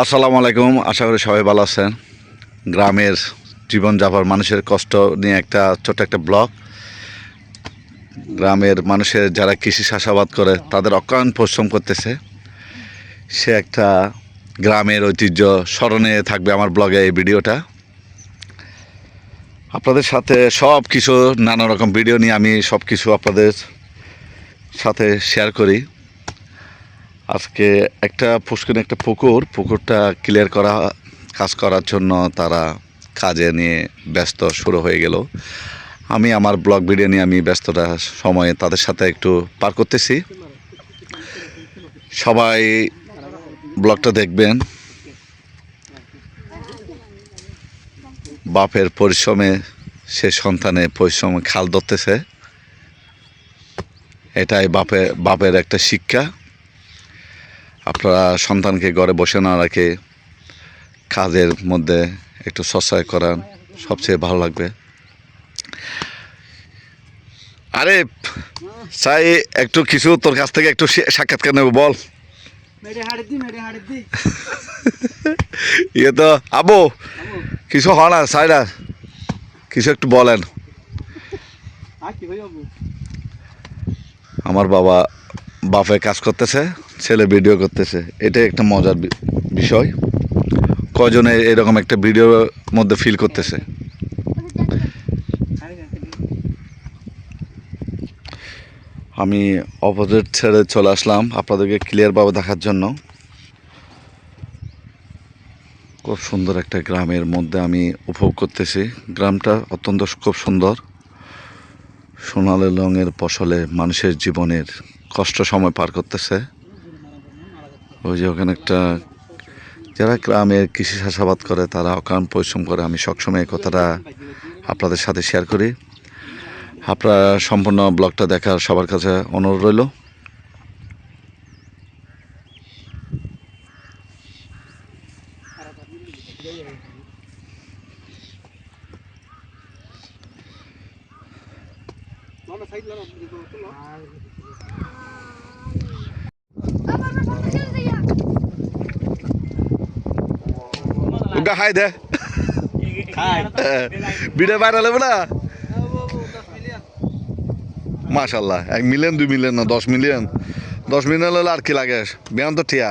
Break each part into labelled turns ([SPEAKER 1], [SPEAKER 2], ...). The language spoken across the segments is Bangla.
[SPEAKER 1] আসসালামু আলাইকুম, আশা করি সবাই ভালো আছেন। গ্রামের জীবনযাপন মানুষের কষ্ট নিয়ে একটা ছোট্ট একটা ব্লগ। গ্রামের মানুষের যারা কৃষি চাষাবাদ করে, তাদের অক্লান্ত পরিশ্রম করতেছে। সে একটা গ্রামের ঐতিহ্য স্মরণে থাকবে আমার ব্লগে এই ভিডিওটা। আপনাদের সাথে সব কিছু নানা রকম ভিডিও নিয়ে আমি সব কিছু আপনাদের সাথে শেয়ার করি। আজকে একটা পুষ্কিনে একটা পুকুর, পুকুরটা ক্লিয়ার করা, কাজ করার জন্য তারা কাজে নিয়ে ব্যস্ত শুরু হয়ে গেল। আমি আমার ব্লগ ভিডিও নিয়ে আমি ব্যস্ততা সময়ে তাদের সাথে একটু পার করতেছি। সবাই ব্লগটা দেখবেন। বাপের পরিশ্রমে সে সন্তানে পরিশ্রমে খাল ধরতেছে। এটাই বাপের বাপের একটা শিক্ষা। আপনারা সন্তানকে ঘরে বসে না রাখে কাজের মধ্যে একটু সশ্রয় করান সবচেয়ে ভালো লাগবে। আরে চাই একটু কিছু তোর কাছ থেকে একটু সাক্ষাৎকার নেব বল। ইয়ে তো আবু কিছু হয় না সাইডা কিছু একটু বলেন। আমার বাবা বাপে কাজ করতেছে, ছেলে ভিডিও করতেছে। এটাই একটা মজার বিষয়। কজনে এরকম একটা ভিডিওর মধ্যে ফিল করতেছে? আমি অপোজিট ছেড়ে চলে আসলাম আপনাদেরকে ক্লিয়ারভাবে দেখার জন্য। খুব সুন্দর একটা গ্রামের মধ্যে আমি উপভোগ করতেছি। গ্রামটা অত্যন্ত খুব সুন্দর। সোনালি রঙের ফসলে মানুষের জীবনের কষ্ট সময় পার করতেছে। ওই যে ওখানে একটা, যারা গ্রামের কৃষি চাষাবাদ করে, তারা অকারণ পরিশ্রম করে। আমি সবসময় এই কথাটা আপনাদের সাথে শেয়ার করি। আপনারা সম্পূর্ণ ব্লগটা দেখার সবার কাছে অনুরোধ রইল।
[SPEAKER 2] সাইড লনা তো লো
[SPEAKER 1] উগা খাই দে। ভিডিও ভাইরাল হবে না?
[SPEAKER 2] বাবু 10 মিলিয়ন
[SPEAKER 1] মাশাল্লাহ এক মিলিয়ন দুই মিলিয়ন না দশ মিলিয়ন দশ মিলিয়ন হলে আর কি লাগে? বেয়ান তো ঠিয়া।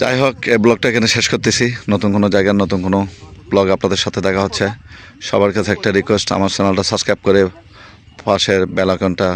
[SPEAKER 1] যাই হোক এই ব্লগটা এখানে শেষ করতেছি। নতুন কোনো জায়গার নতুন কোনো ব্লগ আপনাদের সাথে দেখা হচ্ছে। সবার কাছে একটা রিকোয়েস্ট আমার চ্যানেলটা সাবস্ক্রাইব করে পাশের বেলাকনটা